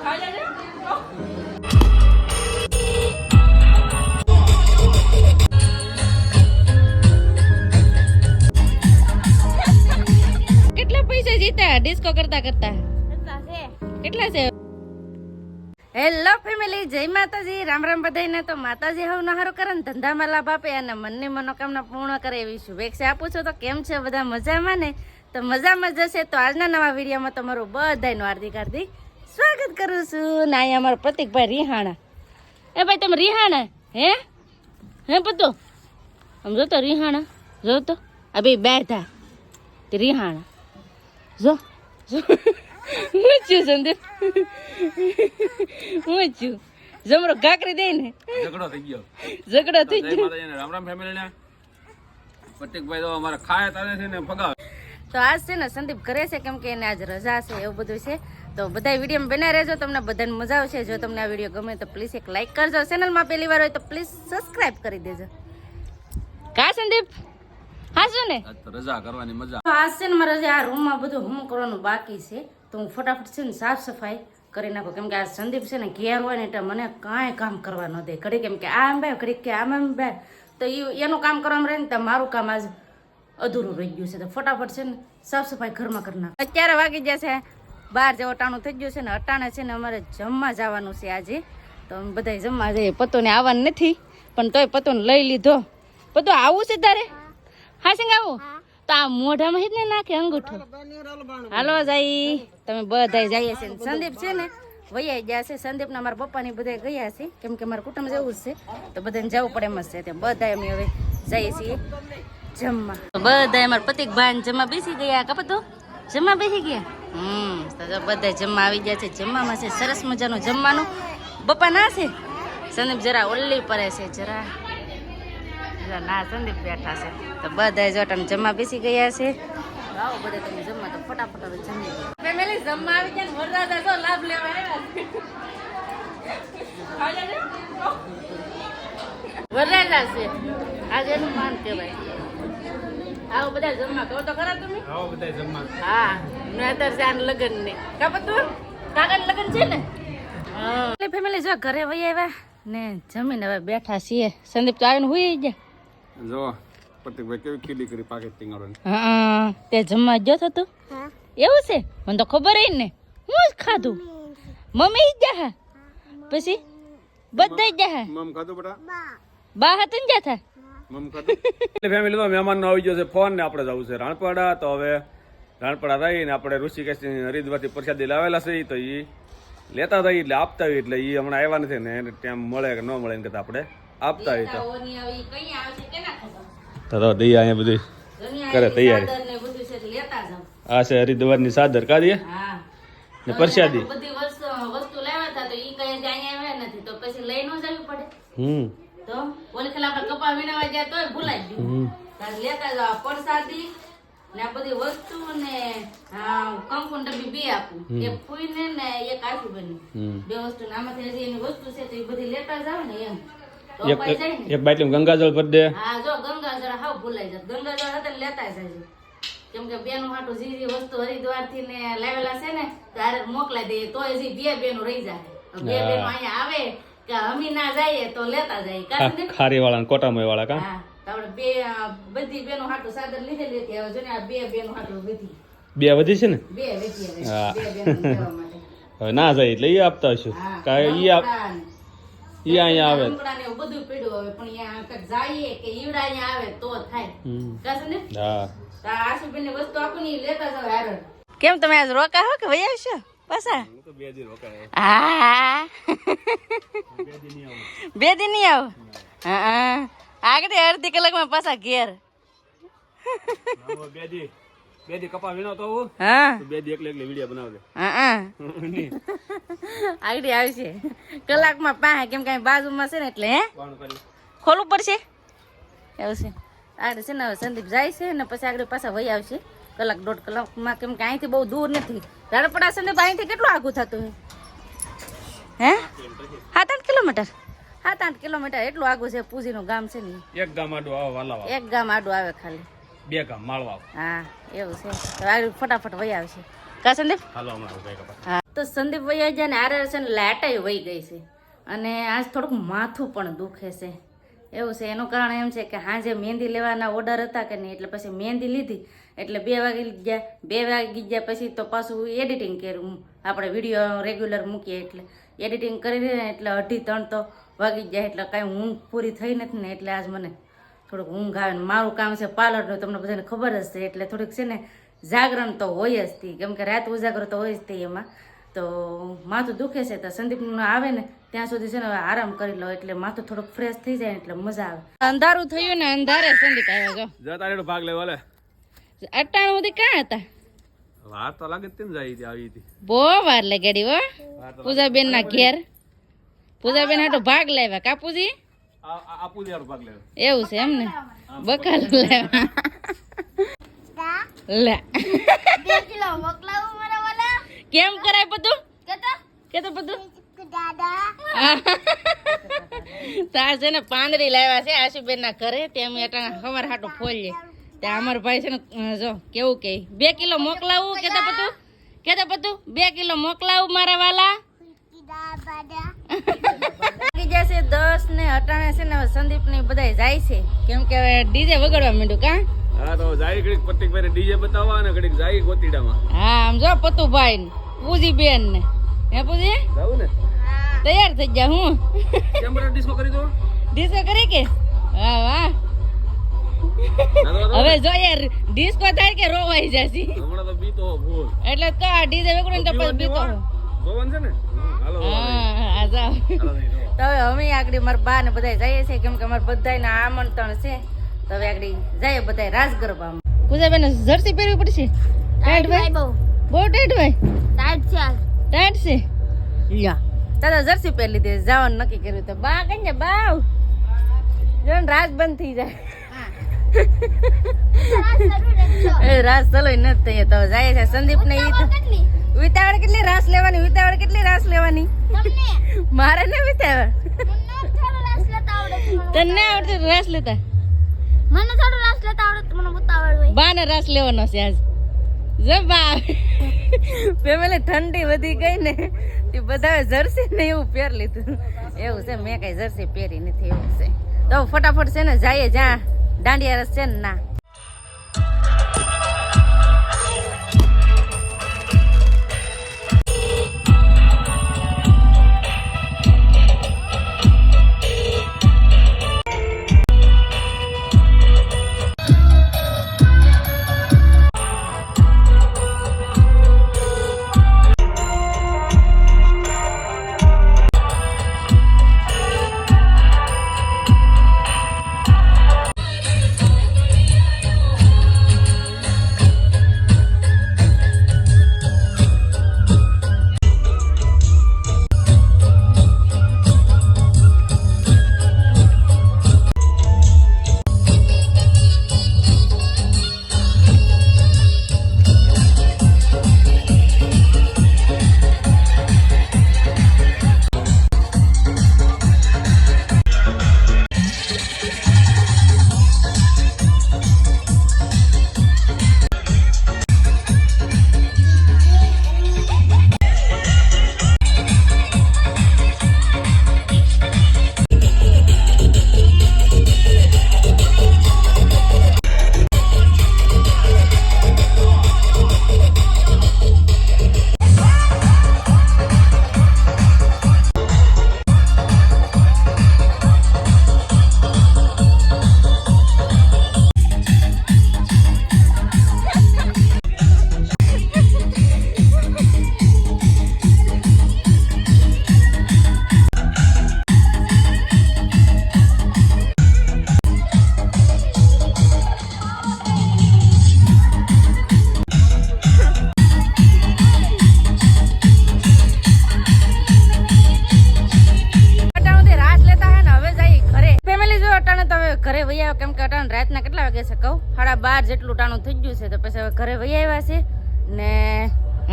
કેટલા પૈસા જીત્યા? ડિસ્કો કરતા કરતા. કેટલા છે? હેલો ફેમિલી જય માતાજી. રામ રામ બધાને તો માતાજી હવે નહારો કરે ને ધંધામાં લાભ આપે અને મનની મનોકામના પૂર્ણ કરે એવી શુભેચ્છા આપું છું. તો કેમ છે બધા મજામાં ને? તો મજામાં જશે તો આજના નવા વિડીયોમાં તમારું બધાનું હાર્દિક હાર્દિક સ્વાગત કરું છું. ના અહીંયા અમારો પ્રતિકભાઈ રિહાણા. એ ભાઈ તમે રિહાણા? હે? હે પતો? આમ જોતો રિહાણા? જો તો આ બે બેઠા તે રિહાણા. જો. હું છું સંદીપ? હું છું. જમરો ગાકરી દે ને. ઝઘડો થઈ ગયો. ઝઘડો થઈ ગયો. રામ રામ ફેમિલી ને. પ્રતિકભાઈ તો અમારા ખાયા તારે છે ને ફગાવે. તો આજ છે ને સંદીપ ઘરે છે કેમ કે એને આજ રજા છે એવું બધું છે. તો બધા વીડિયો બનાવી રહેજો તમને બધાને મજા આવશે. જો તમને આ વીડિયો ગમે તો પ્લીઝ એક લાઈક કરજો. ચેનલમાં પહેલી વાર હોય તો પ્લીઝ સબસ્ક્રાઇબ કરી દેજો. કા સંદીપ? હા શું ને રજા કરવાની મજા. આજ છે ને મારે આ રૂમમાં બધું હું કરવાનું બાકી છે. તો હું ફટાફટ છે ને સાફ સફાઈ કરી નાખું. કેમ કે આ સંદીપ છે ને ઘેર હોય ને એટલે મને કાંઈ કામ કરવા ન દે. ઘડી કેમ કે આમ ભાઈ ઘડી કે આમ એમ ભાઈ તો એનું કામ કરવામાં રહે ને તો મારું કામ આજ અધૂરું રહી ગયું છે. તો ફટાફટ છે ને સાફ સફાઈ ઘરમાં કરી નાખ. અત્યારે વાગી જશે બાર જેવો અટાણું થઈ ગયું છે ને અટાણે છે ને અમારે જમવા જવાનું છે આજે. તો અમે બધા જમવા જઈએ. પતોને આવવાનું નથી, પણ તોય પતોને લઈ લીધો. પતો આવું છે તારે? હા સિંગ આવું તો આ મોઢામાં જ ને નાખે અંગૂઠો. હાલો જાય તમે બધા જઈએ છે સંદીપ છે ને વૈયા ગયા છે. સંદીપ ના મારા પપ્પાની બધા ગયા છે. કેમ કે મારા કુટુંબ જેવું જ છે. તો બધાને જવું પડે એમ જ છે તે બધા અમે હવે જઈએ છીએ જમવા. બધા અમારા પતિક ભાઈ જમવા બેસી ગયા. કપા તો? જમવા બેસી ગયા? હમ, તો બધા જમવા આવી ગયા છે. જમવામાં છે સરસ મજાનું જમવાનું. બપા ના છે? સંદીપ જરા ઓલ્લી પડે છે, જરા. જરા ના, સંદીપ બેઠા છે. તો બધા જો જમવા બેસી ગયા છે. આવો તમે જમવા તો ફટાફટ જમી ગયા વરરાજા છે. આજે એનું માન કહેવાય. આવો બધા જમવા કહો તો ખરા તમે? આવો બધા જમવા. હા છે લગ્ન ને. કા તું કાકાને લગ્ન છે ને? એટલે ફેમિલી જો ઘરે વહી આવ્યા ને જમીને હવે બેઠા છીએ. સંદીપ તો આવીને હુઈ ગયા. જો પ્રતિકભાઈ કેવી ખીલી કરી હા તે જમવા ગયો હતો એવું છે? મને તો ખબર ય ને. હું જ ખાધું? મમ્મી જ જા પછી? બધા જ જા મમ ખાધું બેટા? બા. હતા ને મમ ખાધું એટલે ફેમિલી તો મહેમાનનો આવી ગયો છે ફોન ને આપણે જવું છે રાણપડા તો હવે રાણપાડા રહીને આપણે ઋષિકેશ હરિદ્વારથી પ્રસાદી લાવેલા છે તો એ લેતા થઈ એટલે આપતા હોય એટલે એ હમણાં આવ્યા નથી ને એને ટાઈમ મળે કે ન મળે એને કરતા આપણે આપતા હોય તો. તો તો અહીંયા બધી કરે તૈયારી. આ છે હરિદ્વારની સાદર કાઢીએ હા. ને પ્રસાદી. બધી વસ્તુ વસ્તુ લાવ્યા હતા તો ઈ કઈ અહીંયા આવ્યા નથી તો પછી લઈ ન જવી પડે? હમ. તો ઓલી ખાલી આપણે કપા વીણવા ગયા. તોય ભૂલાઈ ગયું લેતા જાવ પરસાદી ને આ બધી વસ્તુ ને કંકુન ડબ્બી બે આપું. એક ફૂઈને ને એક આખી બન્યું. બે વસ્તુ ને આમાંથી હજી એની વસ્તુ છે તો એ બધી લેતા જાવ ને એમ. એક બાટલીમાં ગંગાજળ ભરી દે. હા જો ગંગાજળ હાવ ભૂલાઈ જાય ગંગાજળ હતા લેતા જાય કેમ કે બેનો હાટો જે જે વસ્તુ હરિદ્વારથી ને લાવેલા છે ને ત્યારે મોકલાઈ દઈએ તો હજી બે બેનો રહી જાય. બે બેનો અહીંયા આવે કે અમી ના જઈએ તો લેતા જાય કારણ ખારી વાળા કોટામય વાળા કા? આપણે બે બધી બેનો હાટું સાદર લીધેલી હતી. હવે જો ને આ બે બેનો હાટું વધી. બે વધી છે ને? બે વધી હવે. હા. બે બેનો લેવા માટે. હવે ના જાય એટલે એ આપતા હશું. કાંઈ ઈ આપ ઈ અહીંયા આવે. ને બધું પીડ્યું હવે. પણ અહીંયા જઈએ કે ઈવડા અહીંયા આવે તો થાય. કસ ને? હા. તો આશુબેન ને વસ્તુ આપું ને લેતા જાવ હારે કેમ તમે આજ રોકા હો કે વહી આવશો પાછા? હા બે દી નહીં આવો? હા આગળ અડધી કલાકમાં પાછા ઘેર. બે દી બે દી કપા વીણો તો હા. તો બે દી એકલે એકલે વીડિયો બનાવજે. હા આગળ આવશે કલાકમાં પાસે કેમ કાંઈ બાજુમાં છે ને એટલે હે? ખોલવું પડશે. એવું છે. આગળ છે ને સંદીપ જાય છે ને પછી આગળ પાછા વહી આવશે. કલાક દોઢ કલાકમાં કેમ કે અહીંથી બહુ દૂર નથી. રાણપડા સંદીપ અહીંથી કેટલું આગું થતું હે? સાત આઠ કિલોમીટર? સાત આઠ કિલોમીટર એટલું આગું છે પૂજીનું ગામ છે ને. એક ગામ આડું આવે વાલા એક ગામ આડું આવે ખાલી. બે ગામ માળવા હા એવું છે. તો આગળ ફટાફટ વહી આવશે. કા સંદીપ? હાલો હા તો સંદીપ વૈયા જ્યાં ને આરે છે ને લાટાઈ વહી ગઈ છે. અને આજ થોડુંક માથું પણ દુખે છે. એવું છે, એનું કારણ એમ છે કે હાજે મહેંદી લેવાના ઓર્ડર હતા કે નહીં, એટલે પછી મહેંદી લીધી. એટલે બે વાગી ગયા, બે વાગી ગયા પછી તો પાછું એડિટિંગ કર્યું આપણે વીડિયો રેગ્યુલર મૂકીએ એટલે. એડિટિંગ કરી દે એટલે અઢી ત્રણ તો વાગી જાય એટલે કાંઈ ઊંઘ પૂરી થઈ નથી ને એટલે આજ મને થોડુંક ઊંઘ આવે ને મારું કામ છે પાર્લરનું, તમને બધાને ખબર જ છે, એટલે થોડીક છે ને જાગરણ તો હોય જ તી. કેમ કે રાત ઉજાગરો તો હોય જ તે એમાં. તો માથું દુખે છે, તો સંદીપનું આવે ને ત્યાં સુધી છે ને આરામ કરી લો એટલે માથું થોડુંક ફ્રેશ થઈ જાય એટલે મજા આવે. અંધારું થયું ને અંધારે સંદીપ આવ્યો જો. જતા ભાગ લેવા લે. અટાણ સુધી ક્યાં હતા? વાર તો લાગે તેમ જાય હતી આવી હતી. બહુ વાર લગાડી હો. પૂજાબેન ના ઘેર. પૂજાબેન હાટો ભાગ લાવ્યા કાપુજી? આપુજી હારું ભાગ લેવા. એવું છે એમ ને બકાલ લેવા. લે. કેમ કરાય બધું? કે તો બધું? તાર છે ને પાંદડી લાવ્યા છે આશુબેન ના ઘરે તે અમે અટાણા ખબર હાટું ફોલીએ ત્યાં અમારો ભાઈ છે ને જો કેવું કે બે કિલો મોકલાવું કેતા પતું કેતા પતું બે કિલો મોકલાવું મારા વાલા? જશે દસ ને અટાણે છે ને સંદીપ ને બધા જાય છે. કેમ કે હવે ડીજે વગાડવા માંડ્યું કા? હા તો જાય ઘડીક પ્રતિક ભાઈ ડીજે બતાવવા અને ઘડીક જાય ગોતીડામાં. હા આમ જો પતુભાઈ ને પૂજી બેન ને હે પૂજી? જાવું ને? તૈયાર થઈ જા હું. કેમ બરા ડિસ્કો કરી દો? ડિસ્કો કરે કે? વાહ વાહ. હવે જો યાર ડિસ્કો થાય કે રોવાઈ જશે? હમણાં તો બીતો ભૂલ. એટલે તો આ ડીજે વેકડું ને તો પછી બીતો. હું. જોવાનું છે ને? હાલો હા આ જાઓ. હાલો નહીં, જો. તો હવે અમે આગળ મારા બા ને બધા જઈએ છીએ કેમ કે અમારા બધાને આમંત્રણ છે. તો હવે આગળ જઈએ બધા રાસ ગરબામાં પૂજાબેન જર્સી પહેરવી પડશે? ટાઈટ ભાઈ? બહુ ટાઈટ ભાઈ? ટાઈટ છે? લ્યા. દાદા જર્સી પહેરી લીધી જવાનું નક્કી કર્યું તો બા કઈ ને બાવ જો ને રાસ બંધ થઈ જાય. રાસ ચલો નથી થઈ તો જાય છે સંદીપ ને ઈ તો. વિતાવળ કેટલી રાસ લેવાની? વિતાવળ કેટલી રાસ લેવાની? મારે ને વિતાવળ તને આવડતું રાસ લેતા. મને થોડું રાસ લેતા આવડે મને બતાવડ હોય. બા ને રાસ લેવાનો છે આજ. જો બા ફેમિલી ઠંડી વધી ગઈ ને, તે બધાએ જર્સી ને એવું પહેર લીધું. એવું છે, મેં કઈ જર્સી પહેરી નથી, એવું છે. તો ફટાફટ છે ને, જઈએ જ્યાં દાંડિયા રસ છે ને, ના.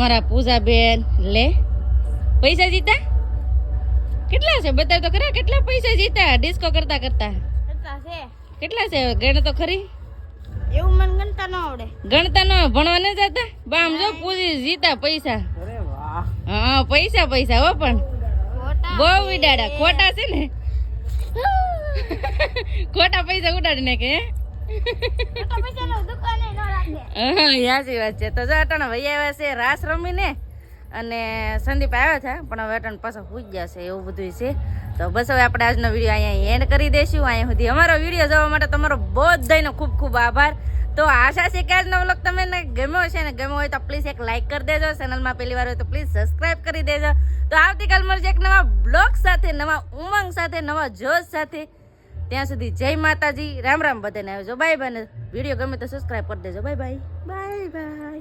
અમારા પૂજાબેન લે. પૈસા જીતા? કેટલા છે? બતાવ તો ખરા કેટલા પૈસા જીતા? ડિસ્કો કરતા કરતા. કેટલા છે? કેટલા છે? ગણ તો ખરી. એવું મને ગણતા ન આવડે. ગણતા ન ભણવા ન જતા? બા આમ જો પૂજી જીતા પૈસા. હા પૈસા પૈસા હો પણ. બહુ વિડાડા. ખોટા છે ને? ખોટા પૈસા ઉડાડી નાખે સાચી વાત છે. તો જો અટાણા ભાઈ છે રાસ રમીને અને સંદીપ આવ્યા છે, પણ હવે અટન પાછા પૂજ ગયા છે એવું બધું છે. તો બસ હવે આપણે આજનો વીડિયો અહીંયા એન્ડ કરી દઈશું. અહીંયા સુધી અમારો વીડિયો જોવા માટે તમારો બધાનો ખૂબ ખૂબ આભાર. તો આશા છે કે આજનો વ્લોગ તમને ગમ્યો છે ને ગમ્યો હોય તો પ્લીઝ એક લાઈક કરી દેજો. ચેનલમાં પહેલી વાર હોય તો પ્લીઝ સબસ્ક્રાઈબ કરી દેજો. તો આવતીકાલ મળશે એક નવા બ્લોગ સાથે, નવા ઉમંગ સાથે, નવા જોશ સાથે. ત્યાં સુધી જય માતાજી. રામ રામ બધાને. આવજો બાય બાય વીડિયો ગમે તો સબસ્ક્રાઈબ કરી દેજો. Bye bye bye bye